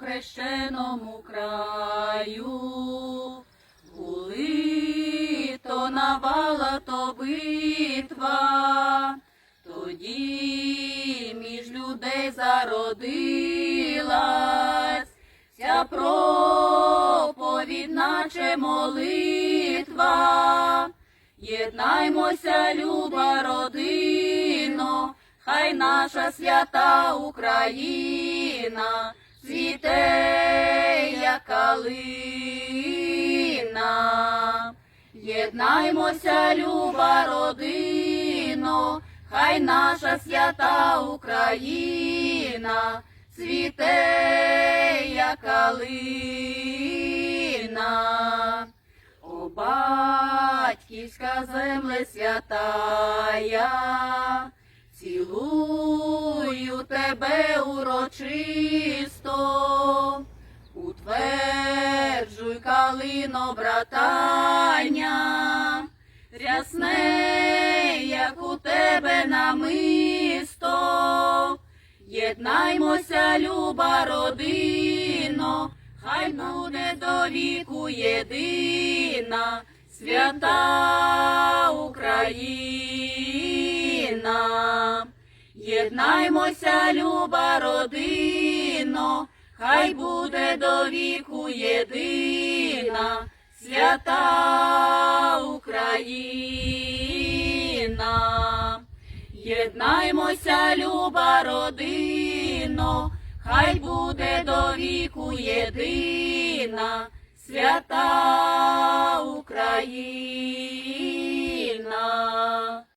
хрещеному краю, були то навала, то битва, тоді між людей зародилась ця проповідь, наче молитва. Єднаймося, люба родино, хай наша свята Україна цвіте, як калина. Єднаймося, люба родино, хай наша свята Україна цвіте, як калина. О, батьківська земле святая, цілую тебе урочисто, утверджуй калино братання, рясне, як у тебе намисто, єднаймося, люба родино, хай буде до віку єдина, свята Україна. Єднаймося, люба родино, хай буде до віку єдина, свята Україна. Єднаймося, люба родино, хай буде до віку єдина, свята Україна.